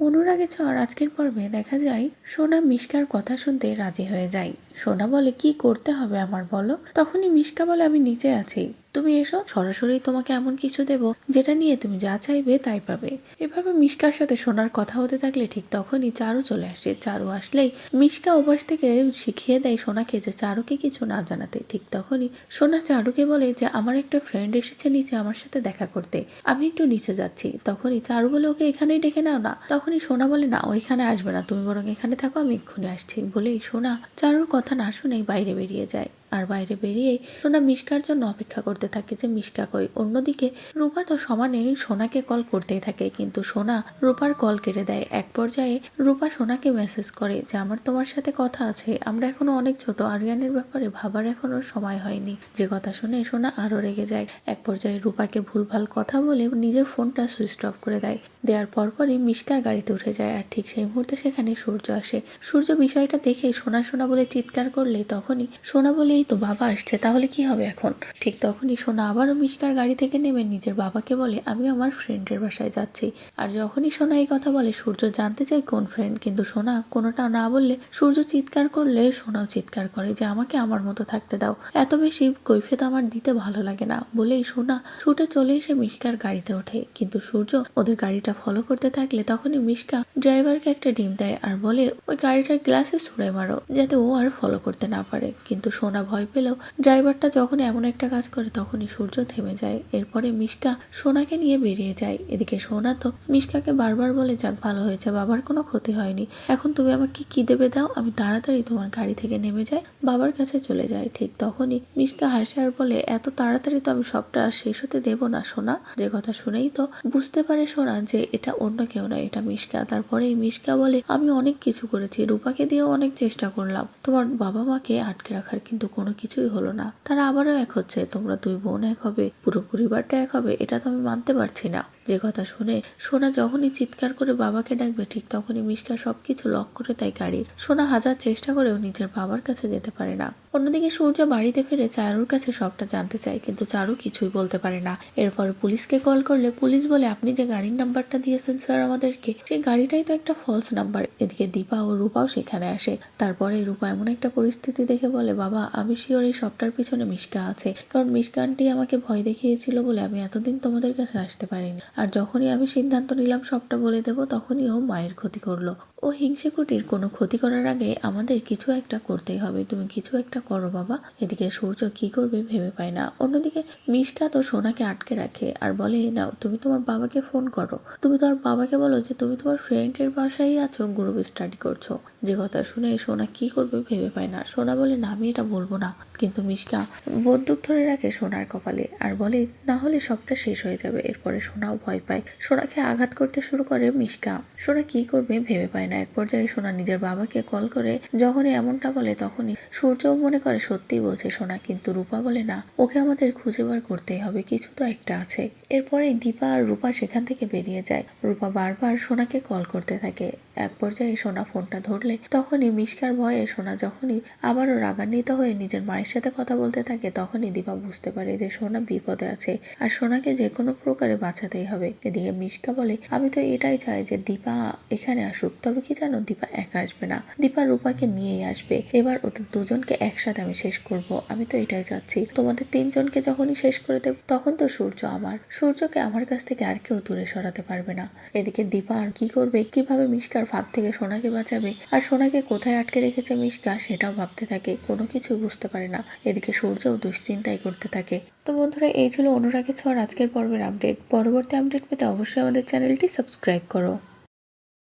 অনুরাগে ঝড় আজকের পর্বে দেখা যায় সোনা মিশকার কথা শুনতে রাজি হয়ে যায়। সোনা বলে, কি করতে হবে আমার বলো? তখনই মিশকা বলে, আমি নিচে আছি। তুমি এসো, সরাসরি তোমাকে এমন কিছু দেব যেটা নিয়ে তুমি যা চাইবে তাই পাবে। এভাবে মিশকার সাথে সোনার কথা হতে থাকলে ঠিক তখনই চারু চলে আসে। চারু আসলেই মিশকা অভ্যাস থেকে শিখিয়ে দেয় সোনাকে যে চারুকে কিছু না জানাতে। ঠিক তখনই সোনা চারুকে বলে যে, আমার একটা ফ্রেন্ড এসেছে নিচে আমার সাথে দেখা করতে। আমি একটু নিচে যাচ্ছি। তখনই চারু বলে, ওকে এখানেই ডেকে নাও না। তখনই সোনা বলে, না, ওইখানে আসবে না। তুমি বরং এখানে থাকো, আমি এক্ষুনি আসছি। বলেই সোনা চারুর কথা না শুনেই বাইরে বেরিয়ে যায় আর বাইরে বেরিয়ে সোনা মিশকার জন্য অপেক্ষা করতে থাকে যে মিশকা কই। অন্যদিকে রূপা তো সমানে সোনাকে কল করতেই থাকে, কিন্তু সোনা রূপার কল কেটে দেয়। এক পর্যায়ে রূপা সোনাকে মেসেজ করে যে, আমার তোমার সাথে কথা আছে, আমরা এখনও অনেক ছোট, আরিয়ানের ব্যাপারে ভাবার এখনও সময় হয়নি। যে কথা শুনে সোনা আরও রেগে যায়। এক পর্যায়ে রূপাকে ভুলভাল কথা বলে নিজের ফোনটা সুইচ অফ করে দেয়। দেওয়ার পরপরই মিশকার গাড়িতে উঠে যায় আর ঠিক সেই মুহূর্তে সেখানে সূর্য আসে। সূর্য বিষয়টা দেখে সোনা সোনা বলে চিৎকার করলে তখনই সোনা বলে এই তো বাবা আসছে, তাহলে কি হবে এখন? ঠিক তখনই সোনা আবারও মিশকার গাড়ি থেকে নেমে নিজের বাবাকে বলে, আমি আমার ফ্রেন্ডের বাসায় যাচ্ছি। আর যখনই সোনা এই কথা বলে, সূর্য জানতে চায় কোন ফ্রেন্ড কিন্তু সোনা কোনোটা না বললে সূর্য চিৎকার করলে সোনাও চিৎকার করে যে, আমাকে আমার মতো থাকতে দাও। এত বেশি কৈফিয়ত আমার দিতে ভালো লাগে না। বলেই সোনা ছুটে চলে এসে মিশকার গাড়িতে ওঠে। কিন্তু সূর্য ওদের গাড়িটা ফলো করতে থাকলে তখনই মিশকা ড্রাইভারকে একটা ডিম দেয় আর বলে, ওই গাড়িটার গ্লাসে ছুঁড়ে মারো, যাতে ও আর ফলো করতে না পারে। কিন্তু সোনা ভয় পেলেও ড্রাইভারটা যখন এমন একটা কাজ করে তখনই সূর্য থেমে যায়। এরপরে মিশকা সোনাকে নিয়ে বেরিয়ে যায়। এদিকে সোনা তো মিশকাকে বারবার বলে, যাক, ভালো হয়েছে, বাবার কোনো ক্ষতি হয়নি। এখন তুমি আমাকে কি দেবে দাও? আমি তাড়াতাড়ি তোমার গাড়ি থেকে নেমে যাই, বাবার কাছে চলে যায় ঠিক তখনই মিশকা হাসে আর বলে, এত তাড়াতাড়ি তো আমি সবটা শেষ হতে দেবো না, সোনা। যে কথা শুনেই তো বুঝতে পারে সোনা যে এটা অন্য কেউ নয়, এটা মিশকা। তারপরে মিশকা বলে, আমি অনেক কিছু করেছি, রূপাকে দিয়েও অনেক চেষ্টা করলাম। তোমার বাবা মাকে আটকে রাখার কিন্তু কোনো কিছুই হলো না। তারা আবারও এক হচ্ছে, তোমরা দুই বোন এক হবে, পুরো পরিবারটা এক হবে, এটা তো আমি মানতে পারছি না। যে কথা শুনে সোনা যখনই চিৎকার করে বাবাকে ডাকবে, ঠিক তখনই মিশকা সবকিছু লক করে তাই গাড়ির। সোনা হাজার চেষ্টা করেও নিজের বাবার কাছে যেতে পারে না। অন্যদিকে সূর্য বাড়িতে ফিরে চারুর কাছে সবটা জানতে চায়, কিন্তু চারু কিছুই বলতে পারে না। এরপর পুলিশকে কল করলে পুলিশ বলে, আপনি যে গাড়ির নাম্বারটা দিয়েছেন স্যার আমাদেরকে, সেই গাড়িটাই তো একটা ফলস নাম্বার এদিকে দীপা ও রূপাও সেখানে আসে। তারপরে রূপা এমন একটা পরিস্থিতি দেখে বলে, বাবা, আমি শিওর এই সবটার পিছনে মিশকা আছে, কারণ মিশকা আন্টি আমাকে ভয় দেখিয়েছিল বলে আমি এতদিন তোমাদের কাছে আসতে পারিনি। আর যখনই আমি সিদ্ধান্ত নিলাম সবটা বলে দেব তখনই ও মায়ের ক্ষতি করল। ও হিংসে কুটির কোনো ক্ষতি করার আগে আমাদের কিছু একটা করতেই হবে। তুমি কিছু একটা করো বাবা। এদিকে সূর্য কি করবে ভেবে পায় না। অন্যদিকে মিশকা তো সোনাকে আটকে রাখে আর বলে, নাও, তুমি তোমার বাবাকে ফোন করো। তুমি তোমার বাবাকে বলো যে তুমি তোমার ফ্রেন্ডের বাসায় আছো গ্রুপ স্টাডি করছ। যে কথা শুনে সোনা কি করবে ভেবে পায় না। সোনা বলে, না, আমি এটা বলব না। কিন্তু মিশকা বন্দুক ধরে রাখে সোনার কপালে আর বলে, না হলে সবটা শেষ হয়ে যাবে। এরপরে সোনাও ভয় পায়। সোনাকে আঘাত করতে শুরু করে মিশকা। সোনা কি করবে ভেবে পায় না। এক পর্যায়ে সোনা নিজের বাবাকে কল করে যখনই এমনটা বলে তখনই সূর্যও মনে করে, সত্যিই বলছে সোনা, কিন্তু রূপা বলে না, ওকে আমাদের খুঁজে বার করতেই হবে, কিছু তো একটা আছে। এরপরে দীপা আর রূপা সেখান থেকে বেরিয়ে যায়। রূপা বারবার সোনাকে কল করতে থাকে। এক পর্যায়ে সোনা ফোনটা ধরলে তখনই মিশকার ভয়ে সোনা যখনই আবারও রাগান্বিত হয়ে নিজের মায়ের সাথে কথা বলতে থাকে, তখনই দীপা বুঝতে পারে যে সোনা বিপদে আছে আর সোনাকে যে কোনো প্রকারে বাঁচাতেই হবে। এদিকে মিশকা বলে, আমি তো এটাই চাই যে দীপা এখানে আসুক, তবে কি জানো দীপা একা আসবে না। দীপা রূপাকে নিয়েই আসবে। এবার ওদের দুজনকে একসাথে আমি শেষ করব। আমি তো এটাই চাচ্ছি। তোমাদের তিনজনকে যখনই শেষ করে দেব, তখন তো সূর্য আমার। সূর্যকে আমার কাছ থেকে আর কেউ দূরে সরাতে পারবে না। এদিকে দীপা আর কি করবে, কীভাবে মিশকার ফাঁক থেকে সোনাকে বাঁচাবে, আর সোনাকে কোথায় আটকে রেখেছে মিশকা, সেটাও ভাবতে থাকে। কোনো কিছু বুঝতে পারে না। এদিকে সূর্যও দুশ্চিন্তাই করতে থাকে। তো বন্ধুরা, এই ছিল অনুরাগের ছড় আজকের পর্বের আপডেট। পরবর্তী আপডেট পেতে অবশ্যই আমাদের চ্যানেলটি সাবস্ক্রাইব করো।